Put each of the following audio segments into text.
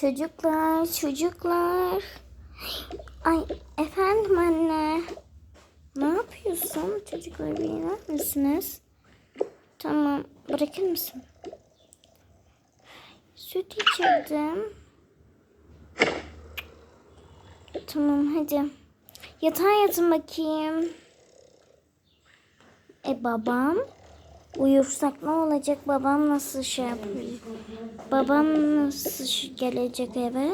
Çocuklar, çocuklar. Ay efendim anne. Ne yapıyorsun? Çocuklar bir iner misiniz? Tamam. Bırakır mısın? Süt içirdim. Tamam hadi. Yatağa yatın bakayım. E babam? Uyursak ne olacak? Babam nasıl şey yapıyor? Babam nasıl gelecek eve?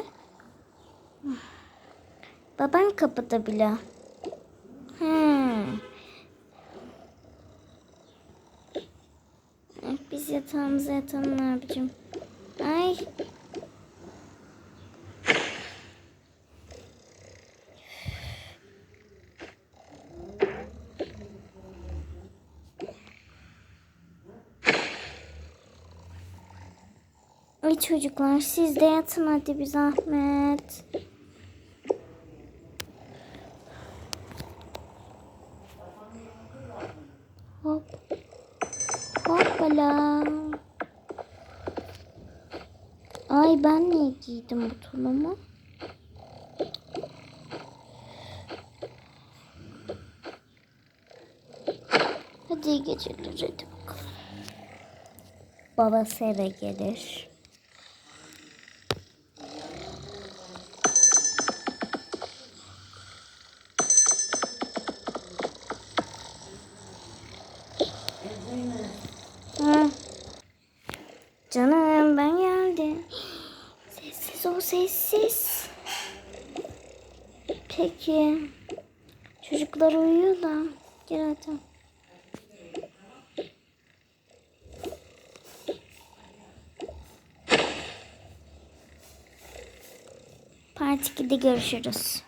Baban kapıda bile. Hmm. Biz yatağımıza yatalım yapacağım? Ay. Ay çocuklar siz de yatın hadi bir zahmet. Hop. Hoppala. Ay ben niye giydim bu tulumu? Hadi geceler hadi bakalım. Babası eve gelir. Canım ben geldim. Sessiz ol sessiz. Peki. Çocuklar uyuyor da. Gel hadi. Part 2'de görüşürüz.